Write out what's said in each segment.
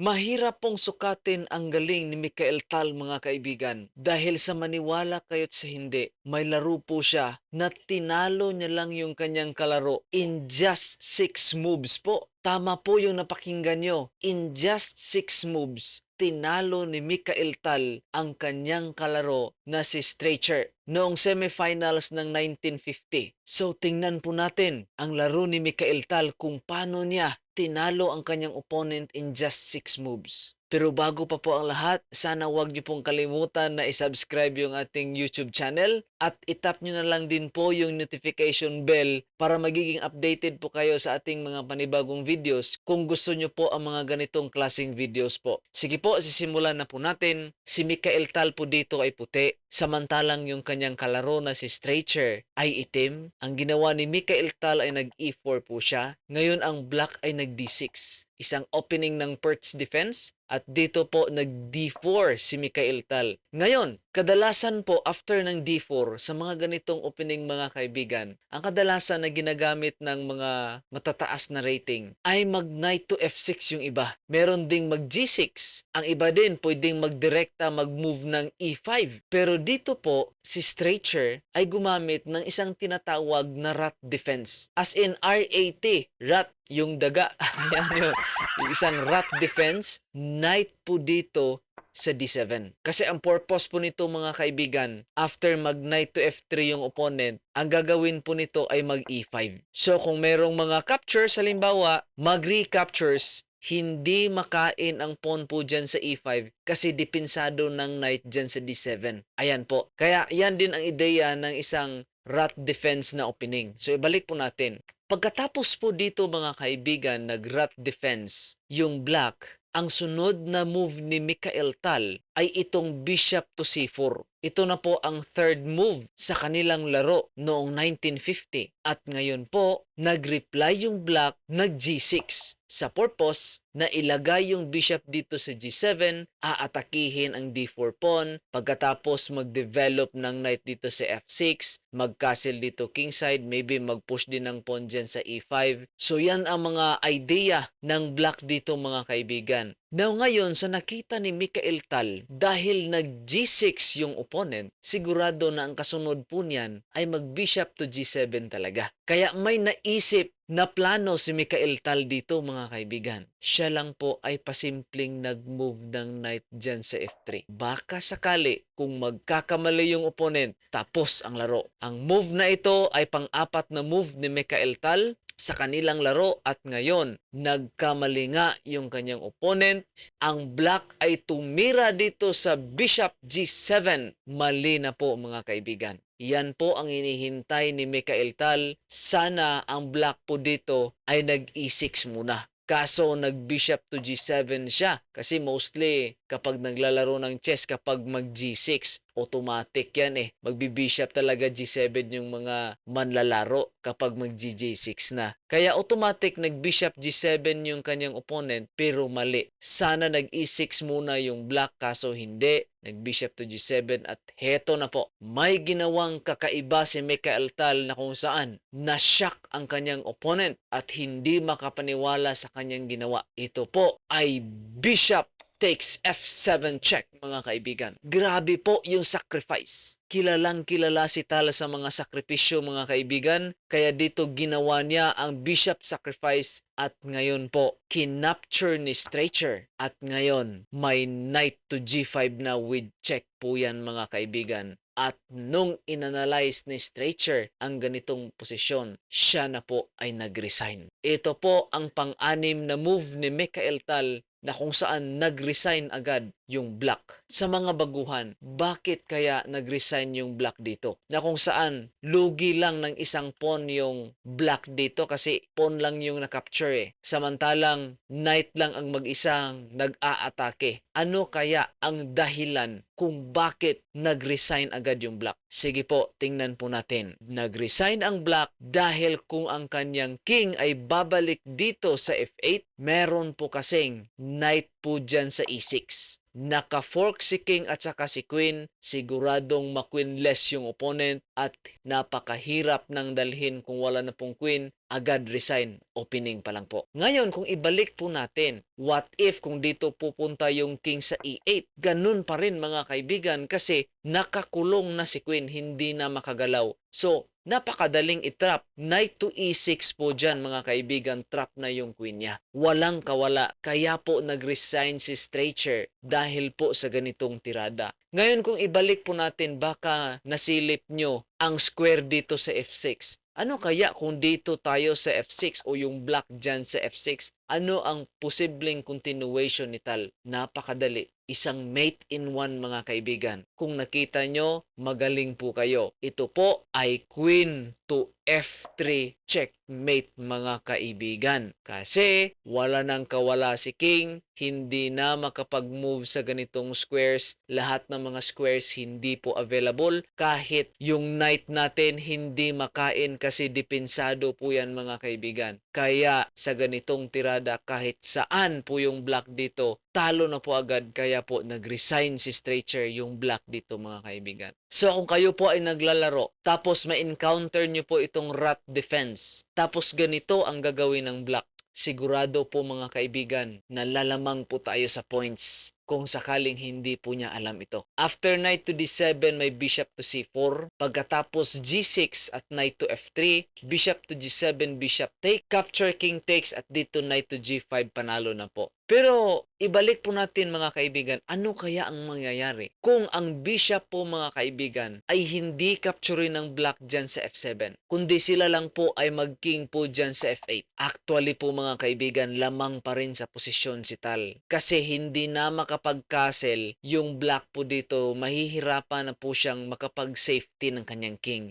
Mahirap pong sukatin ang galing ni Mikael Tal mga kaibigan dahil sa maniwala kayo't sa hindi, may laro po siya na tinalo niya lang yung kanyang kalaro in just 6 moves po. Tama po yung napakinggan nyo. In just 6 moves, tinalo ni Mikael Tal ang kanyang kalaro na si Streicher noong semifinals ng 1950. So tingnan po natin ang laro ni Mikael Tal kung paano niya tinalo ang kanyang opponent in just 6 moves. Pero bago pa po ang lahat, sana wag niyo pong kalimutan na isubscribe yung ating YouTube channel at itap niyo na lang din po yung notification bell para magiging updated po kayo sa ating mga panibagong videos kung gusto niyo po ang mga ganitong klaseng videos po. Sige po, sisimulan na po natin. Si Mikael Tal po dito ay puti, samantalang yung kanyang kalaro na si Streicher ay itim. Ang ginawa ni Mikael Tal ay nag-E4 po siya. Ngayon ang black ay nag-D6 isang opening ng Pert's defense at dito po nag-D4 si Mikael Tal. Ngayon, kadalasan po after ng D4 sa mga ganitong opening mga kaibigan, ang kadalasan na ginagamit ng mga matataas na rating ay mag knight to F6 yung iba. Meron ding mag G6. Ang iba din pwedeng magdirekta mag-move ng E5. Pero dito po, si Streicher ay gumamit ng isang tinatawag na rat defense. As in RAT, rat yung daga. Yan yun. Yung isang rat defense, knight po dito sa D7. Kasi ang purpose po nito mga kaibigan, after mag knight to F3 yung opponent, ang gagawin po nito ay mag E5. So kung merong mga captures, halimbawa, mag recaptures, hindi makain ang pawn po dyan sa E5 kasi depinsado ng knight dyan sa D7. Ayan po. Kaya yan din ang ideya ng isang rat defense na opening. So ibalik po natin. Pagkatapos po dito mga kaibigan, nag-rat defense, yung black, ang sunod na move ni Mikael Tal ay itong bishop to c4. Ito na po ang third move sa kanilang laro noong 1950. At ngayon po, nag-reply yung black, nag-G6 sa purpose na ilagay yung bishop dito sa G7, aatakihin ang D4 pawn, pagkatapos mag-develop ng knight dito sa F6, mag-castle dito kingside, maybe mag-push din ng pawn dyan sa E5. So yan ang mga idea ng black dito mga kaibigan. Now ngayon, sa nakita ni Mikael Tal, dahil nag-G6 yung opponent, sigurado na ang kasunod po niyan ay mag-bishop to G7 talaga. Kaya may naisip na plano si Mikael Tal dito mga kaibigan. Siya lang po ay pasimpleng nag-move ng knight dyan sa F3. Baka sakali kung magkakamali yung opponent, tapos ang laro. Ang move na ito ay pang-apat na move ni Mikael Tal sa kanilang laro at ngayon nagkamali nga yung kanyang opponent. Ang black ay tumira dito sa bishop G7. Mali na po mga kaibigan. Yan po ang hinihintay ni Mikael Tal. Sana ang black po dito ay nag-E6 muna. Kaso nag-bishop to G7 siya. Kasi mostly kapag naglalaro ng chess kapag mag G6, automatic yan eh. Magbi-bishop talaga G7 yung mga manlalaro kapag mag G6 na. Kaya automatic nag-bishop G7 yung kanyang opponent pero mali. Sana nag-E6 muna yung black kaso hindi. Nag-bishop to G7 at heto na po. May ginawang kakaiba si Mikael Tal na kung saan na-shock ang kanyang opponent at hindi makapaniwala sa kanyang ginawa. Ito po ay bishop takes F7 check mga kaibigan. Grabe po yung sacrifice. Kilalang kilala si Tal sa mga sakripisyo mga kaibigan, kaya dito ginawa niya ang bishop sacrifice at ngayon po kinapture ni Streicher at ngayon may knight to G5 na with check po yan mga kaibigan. At nung inanalyze ni Streicher ang ganitong posisyon, siya na po ay nag-resign. Ito po ang pang-anim na move ni Mikael Tal na kung saan nag-resign agad yung black. Sa mga baguhan, bakit kaya nag-resign yung black dito? Na kung saan lugi lang ng isang pawn yung black dito kasi pawn lang yung na-capture eh. Samantalang knight lang ang mag-isang nag-aatake. Ano kaya ang dahilan kung bakit nag-resign agad yung black? Sige po, tingnan po natin. Nag-resign ang black dahil kung ang kanyang king ay babalik dito sa F8, meron po kasing knight po dyan sa E6. Naka-fork si king at saka si queen, siguradong ma-queenless yung opponent at napakahirap ng dalhin kung wala na pong queen, agad resign, opening pa lang po. Ngayon, kung ibalik po natin, what if kung dito pupunta yung king sa e8? Ganun pa rin mga kaibigan kasi nakakulong na si queen, hindi na makagalaw. So, napakadaling itrap. Knight to e6 po dyan mga kaibigan, trap na yung queen niya. Walang kawala, kaya po nag-resign si Stracher dahil po sa ganitong tirada. Ngayon kung ibalik po natin, baka nasilip nyo ang square dito sa f6. Ano kaya kung dito tayo sa f6 o yung black dyan sa f6? Ano ang posibleng continuation ni Tal? Napakadali. Isang mate in one mga kaibigan. Kung nakita nyo, magaling po kayo. Ito po ay queen to f3 checkmate mga kaibigan. Kasi wala nang kawala si king, hindi na makapag-move sa ganitong squares. Lahat ng mga squares hindi po available. Kahit yung knight natin hindi makain kasi dipensado po yan mga kaibigan. Kaya sa ganitong tirada kahit saan po yung black dito, talo na po agad kaya po nag-resign si Stracher yung black dito mga kaibigan. So kung kayo po ay naglalaro tapos ma-encounter nyo po itong rat defense tapos ganito ang gagawin ng black sigurado po mga kaibigan na lalamang po tayo sa points kung sakaling hindi po niya alam ito. After knight to d7, may bishop to c4. Pagkatapos g6 at knight to f3, bishop to g7, bishop take, capture king takes at dito knight to g5, panalo na po. Pero ibalik po natin mga kaibigan, ano kaya ang mangyayari kung ang bishop po mga kaibigan ay hindi capture ng black dyan sa f7, kundi sila lang po ay mag-king po dyan sa f8. Actually po mga kaibigan, lamang pa rin sa posisyon si Tal. Kasi hindi na makapag-castle yung black po dito, mahihirapan na po siyang makapag-safety ng kanyang king.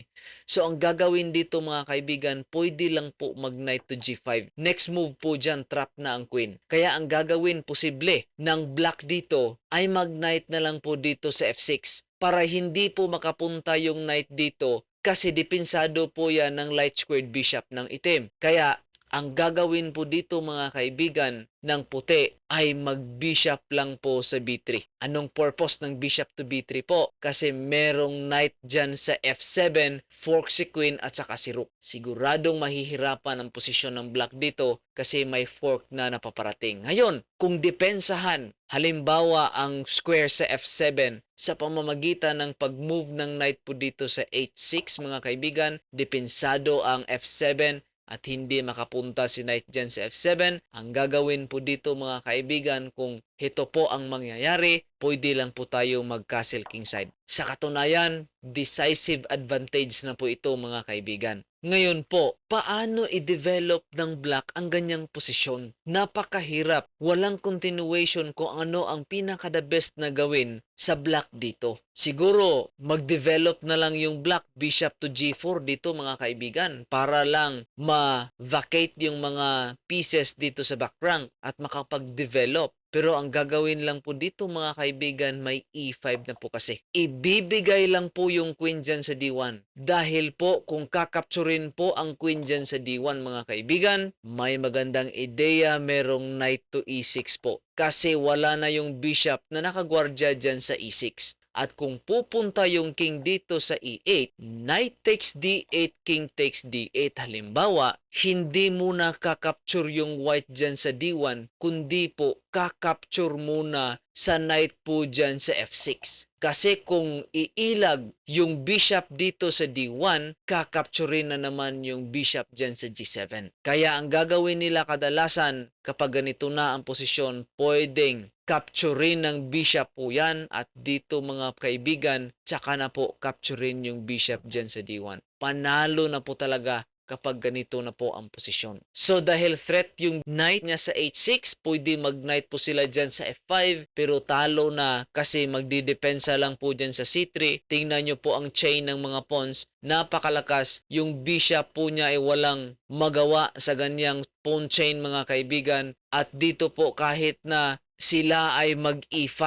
So ang gagawin dito mga kaibigan, pwede lang po mag-knight to g5. Next move po dyan, trap na ang queen. Kaya ang gagawin posible ng black dito ay mag-knight na lang po dito sa f6 para hindi po makapunta yung knight dito kasi dipensado po yan ng light squared bishop ng itim. Kaya ang gagawin po dito mga kaibigan ng puti ay mag-bishop lang po sa b3. Anong purpose ng bishop to b3 po? Kasi merong knight dyan sa f7, fork si queen at saka si rook. Siguradong mahihirapan ang posisyon ng black dito kasi may fork na napaparating. Ngayon, kung depensahan, halimbawa ang square sa f7 sa pamamagitan ng pag-move ng knight po dito sa h6 mga kaibigan, depensado ang f7 at hindi makapunta si knight dyan sa f7, ang gagawin po dito mga kaibigan kung ito po ang mangyayari, pwede lang po tayo mag-castle kingside. Sa katunayan, decisive advantage na po ito mga kaibigan. Ngayon po, paano i-develop ng black ang ganyang posisyon? Napakahirap. Walang continuation kung ano ang pinaka-the best na gawin sa black dito. Siguro, mag-develop na lang yung black bishop to g4 dito mga kaibigan para lang ma-vacate yung mga pieces dito sa back rank at makapag-develop. Pero ang gagawin lang po dito mga kaibigan, may E5 na po kasi. Ibibigay lang po yung queen dyan sa D1. Dahil po kung kakapturin po ang queen dyan sa D1 mga kaibigan, may magandang ideya merong knight to E6 po. Kasi wala na yung bishop na nakagwardya dyan sa E6. At kung pupunta yung king dito sa e8, knight takes d8, king takes d8. Halimbawa, hindi muna kakapture yung white dyan sa d1, kundi po kakapture muna sa knight po dyan sa f6. Kasi kung iilag yung bishop dito sa d1, kakapturin na naman yung bishop dyan sa g7. Kaya ang gagawin nila kadalasan kapag ganito na ang posisyon, pwedeng capturein ng bishop po yan at dito mga kaibigan, tsaka na po capturein yung bishop dyan sa d1. Panalo na po talaga kapag ganito na po ang posisyon. So dahil threat yung knight niya sa h6, pwede mag-knight po sila dyan sa f5, pero talo na kasi magdidepensa lang po dyan sa c3. Tingnan nyo po ang chain ng mga pawns, napakalakas. Yung bishop po niya ay walang magawa sa ganyang pawn chain mga kaibigan. At dito po kahit na sila ay mag e5,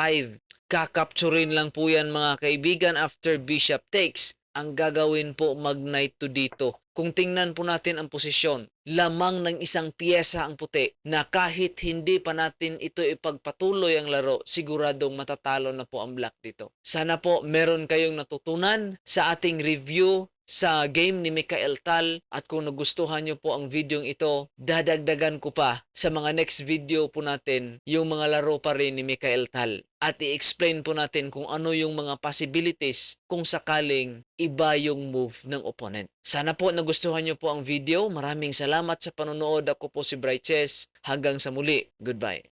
kakapturin lang po yan mga kaibigan after bishop takes ang gagawin po mag knight to dito. Kung tingnan po natin ang posisyon, lamang ng isang piyesa ang puti na kahit hindi pa natin ito ipagpatuloy ang laro, siguradong matatalo na po ang black dito. Sana po meron kayong natutunan sa ating review sa game ni Mikael Tal at kung nagustuhan nyo po ang video ito, dadagdagan ko pa sa mga next video po natin yung mga laro pa rin ni Mikael Tal at i-explain po natin kung ano yung mga possibilities kung sakaling iba yung move ng opponent. Sana po nagustuhan nyo po ang video. Maraming salamat sa panonood. Ako po si Bright Chess. Hanggang sa muli. Goodbye.